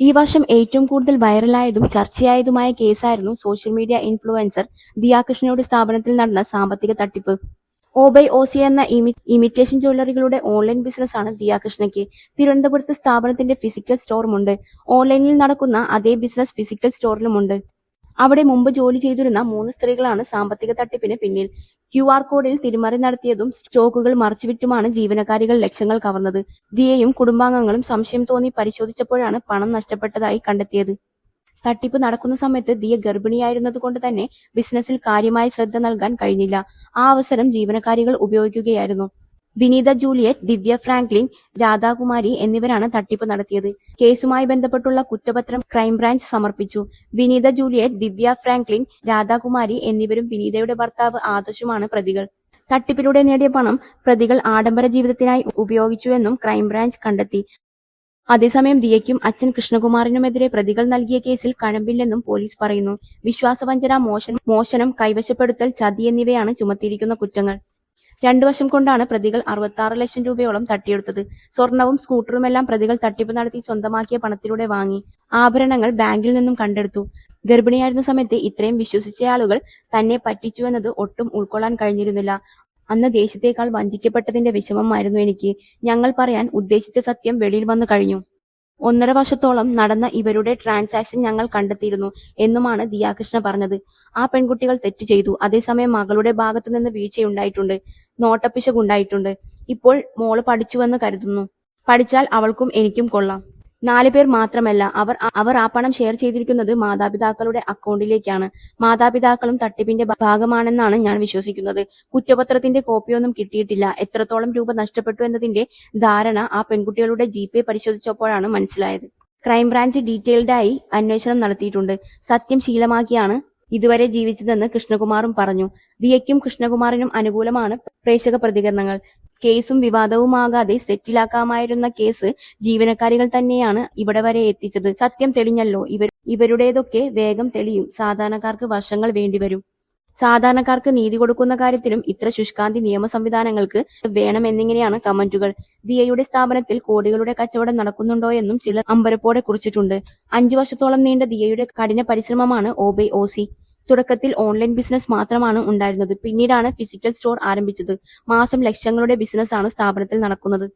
ഈ വർഷം ഏറ്റവും കൂടുതൽ വൈറലായതും ചർച്ചയായതുമായ കേസായിരുന്നു സോഷ്യൽ മീഡിയ ഇൻഫ്ലുവൻസർ ദിയാകൃഷ്ണയുടെ സ്ഥാപനത്തിൽ നടന്ന സാമ്പത്തിക തട്ടിപ്പ്. ഓബൈ ഓസി എന്ന ഇമി- ഇമിറ്റേഷൻ ജ്വല്ലറികളുടെ ഓൺലൈൻ ബിസിനസ്സാണ് ദിയാകൃഷ്ണയ്ക്ക്. തിരുവനന്തപുരത്ത് സ്ഥാപനത്തിന്റെ ഫിസിക്കൽ സ്റ്റോറുമുണ്ട്. ഓൺലൈനിൽ നടക്കുന്ന അതേ ബിസിനസ് ഫിസിക്കൽ സ്റ്റോറിലുമുണ്ട്. അവിടെ മുമ്പ് ജോലി ചെയ്തിരുന്ന മൂന്ന് സ്ത്രീകളാണ് സാമ്പത്തിക തട്ടിപ്പിന് പിന്നിൽ. ക്യു ആർ കോഡിൽ തിരിമറി നടത്തിയതും സ്റ്റോക്കുകൾ മറച്ചുവിറ്റുമാണ് ജീവനക്കാരികൾ ലക്ഷങ്ങൾ കവർന്നത്. ദിയയും കുടുംബാംഗങ്ങളും സംശയം തോന്നി പരിശോധിച്ചപ്പോഴാണ് പണം നഷ്ടപ്പെട്ടതായി കണ്ടെത്തിയത്. തട്ടിപ്പ് നടക്കുന്ന സമയത്ത് ദിയ ഗർഭിണിയായിരുന്നതുകൊണ്ട് തന്നെ ബിസിനസ്സിൽ കാര്യമായ ശ്രദ്ധ നൽകാൻ കഴിഞ്ഞില്ല. ആ അവസരം ജീവനക്കാരികൾ ഉപയോഗിക്കുകയായിരുന്നു. വിനീത ജൂലിയറ്റ് ദിവ്യ ഫ്രാങ്ക്ലിൻ രാധാകുമാരി എന്നിവരാണ് തട്ടിപ്പ് നടത്തിയത്. കേസുമായി ബന്ധപ്പെട്ടുള്ള കുറ്റപത്രം ക്രൈംബ്രാഞ്ച് സമർപ്പിച്ചു. വിനീത ജൂലിയറ്റ് ദിവ്യ ഫ്രാങ്ക്ലിൻ രാധാകുമാരി എന്നിവരും വിനീതയുടെ ഭർത്താവ് ആദർശുമാണ് പ്രതികൾ. തട്ടിപ്പിലൂടെ നേടിയ പണം പ്രതികൾ ആഡംബര ജീവിതത്തിനായി ഉപയോഗിച്ചുവെന്നും ക്രൈംബ്രാഞ്ച് കണ്ടെത്തി. അതേസമയം ദിയയ്ക്കും അച്ഛൻ കൃഷ്ണകുമാറിനുമെതിരെ പ്രതികൾ നൽകിയ കേസിൽ കഴമ്പില്ലെന്നും പോലീസ് പറയുന്നു. വിശ്വാസവഞ്ചന മോശനം കൈവശപ്പെടുത്തൽ ചതി എന്നിവയാണ് ചുമത്തിയിരിക്കുന്ന കുറ്റങ്ങൾ. രണ്ടു വശം കൊണ്ടാണ് പ്രതികൾ അറുപത്തി ലക്ഷം രൂപയോളം തട്ടിയെടുത്തത്. സ്വർണവും സ്കൂട്ടറുമെല്ലാം പ്രതികൾ തട്ടിപ്പ് നടത്തി സ്വന്തമാക്കിയ പണത്തിലൂടെ വാങ്ങി. ആഭരണങ്ങൾ ബാങ്കിൽ നിന്നും കണ്ടെടുത്തു. ഗർഭിണിയായിരുന്ന സമയത്ത് ഇത്രയും വിശ്വസിച്ച ആളുകൾ തന്നെ പറ്റിച്ചുവെന്നത് ഒട്ടും ഉൾക്കൊള്ളാൻ കഴിഞ്ഞിരുന്നില്ല. അന്ന് ദേശത്തേക്കാൾ വഞ്ചിക്കപ്പെട്ടതിന്റെ വിഷമമായിരുന്നു എനിക്ക്. ഞങ്ങൾ പറയാൻ ഉദ്ദേശിച്ച സത്യം വെളിയിൽ വന്നു കഴിഞ്ഞു. ഒന്നര വർഷത്തോളം നടന്ന ഇവരുടെ ട്രാൻസാക്ഷൻ ഞങ്ങൾ കണ്ടെത്തിയിരുന്നു എന്നുമാണ് ദിയാകൃഷ്ണ പറഞ്ഞത്. ആ പെൺകുട്ടികൾ തെറ്റ് ചെയ്തു. അതേസമയം മകളുടെ ഭാഗത്തു നിന്ന് വീഴ്ചയുണ്ടായിട്ടുണ്ട്. നോട്ടപ്പിശകുണ്ടായിട്ടുണ്ട്. ഇപ്പോൾ മോൾ പഠിച്ചുവെന്ന് കരുതുന്നു. പഠിച്ചാൽ അവൾക്കും എനിക്കും കൊള്ളാം. നാല് പേർ മാത്രമല്ല അവർ അവർ ആ പണം ഷെയർ ചെയ്തിരിക്കുന്നത് മാതാപിതാക്കളുടെ അക്കൗണ്ടിലേക്കാണ്. മാതാപിതാക്കളും തട്ടിപ്പിന്റെ ഭാഗമാണെന്നാണ് ഞാൻ വിശ്വസിക്കുന്നത്. കുറ്റപത്രത്തിന്റെ കോപ്പിയൊന്നും കിട്ടിയിട്ടില്ല. എത്രത്തോളം രൂപ നഷ്ടപ്പെട്ടു എന്നതിന്റെ ധാരണ ആ പെൺകുട്ടികളുടെ ജി പേ പരിശോധിച്ചപ്പോഴാണ് മനസ്സിലായത്. ക്രൈംബ്രാഞ്ച് ഡീറ്റെയിൽഡായി അന്വേഷണം നടത്തിയിട്ടുണ്ട്. സത്യം ശീലമാക്കിയാണ് ഇതുവരെ ജീവിച്ചതെന്ന് കൃഷ്ണകുമാറും പറഞ്ഞു. ദിയയ്ക്കും കൃഷ്ണകുമാറിനും അനുകൂലമാണ് പ്രേക്ഷക പ്രതികരണങ്ങൾ. കേസും വിവാദവുമാകാതെ സെറ്റിലാക്കാമായിരുന്ന കേസ് ജീവനക്കാരികൾ തന്നെയാണ് ഇവിടെ വരെ എത്തിച്ചത്. സത്യം തെളിഞ്ഞല്ലോ. ഇവർ ഇവരുടേതൊക്കെ വേഗം തെളിയും. സാധാരണക്കാർക്ക് വർഷങ്ങൾ വേണ്ടിവരും. സാധാരണക്കാർക്ക് നീതി കൊടുക്കുന്ന കാര്യത്തിലും ഇത്ര ശുഷ്കാന്തി നിയമ സംവിധാനങ്ങൾക്ക് വേണമെന്നിങ്ങനെയാണ് കമന്റുകൾ. ദിയയുടെ സ്ഥാപനത്തിൽ കോടികളുടെ കച്ചവടം നടക്കുന്നുണ്ടോ എന്നും ചിലർ അമ്പരപ്പോടെ കുറിച്ചിട്ടുണ്ട്. അഞ്ചു വർഷത്തോളം നീണ്ട ദിയയുടെ കഠിന പരിശ്രമമാണ് ഓബെ ഓസി തുടക്കത്തിൽ ഓൺലൈൻ ബിസിനസ് മാത്രമാണ് ഉണ്ടായിരുന്നത്. പിന്നീടാണ് ഫിസിക്കൽ സ്റ്റോർ ആരംഭിച്ചത്. മാസം ലക്ഷങ്ങളുടെ ബിസിനസ് ആണ് സ്ഥാപനത്തിൽ നടക്കുന്നത്.